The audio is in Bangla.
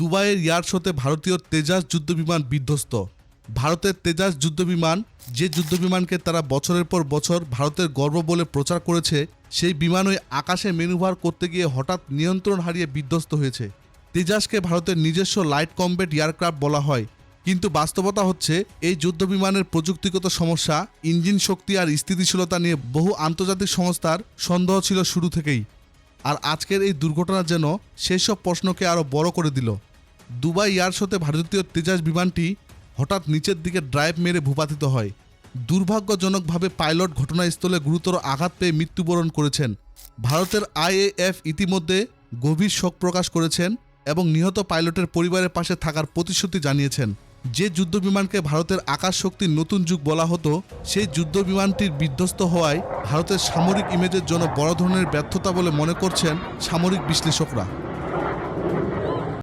দুবাইয়ের এয়ার শোতে ভারতীয় তেজাস যুদ্ধবিমান বিধ্বস্ত। ভারতের তেজাস যুদ্ধবিমান যে যুদ্ধবিমানকে তারা বছরের পর বছর ভারতের গর্ব বলে প্রচার করেছে, সেই বিমান ওই আকাশে মেনুভার করতে গিয়ে হঠাৎ নিয়ন্ত্রণ হারিয়ে বিধ্বস্ত হয়েছে। তেজাসকে ভারতের নিজস্ব লাইট কমব্যাট এয়ারক্রাফট বলা হয়। কিন্তু বাস্তবতা হচ্ছে, এই যুদ্ধবিমানের প্রযুক্তিগত সমস্যা, ইঞ্জিন শক্তি আর স্থিতিশীলতা নিয়ে বহু আন্তর্জাতিক সংস্থার সন্দেহ ছিল শুরু থেকেই। আর আজকের এই দুর্ঘটনা যেন সেই সব প্রশ্নকে আরও বড় করে দিল। দুবাই এয়ার শোতে ভারতীয় তেজাস বিমানটি হঠাৎ নিচের দিকে ড্রাইভ মেরে ভূপাতিত হয়। দুর্ভাগ্যজনকভাবে পাইলট ঘটনাস্থলে গুরুতর আঘাত পেয়ে মৃত্যুবরণ করেছেন। ভারতের আইএএফ ইতিমধ্যে গভীর শোক প্রকাশ করেছেন এবং নিহত পাইলটের পরিবারের পাশে থাকার প্রতিশ্রুতি জানিয়েছেন। যে যুদ্ধবিমানকে ভারতের আকাশ শক্তির নতুন যুগ বলা হতো, সেই যুদ্ধ যুদ্ধবিমানটির বিধ্বস্ত হওয়ায় ভারতের সামরিক ইমেজের জন্য বড় ধরনের ব্যর্থতা বলে মনে করছেন সামরিক বিশ্লেষকরা।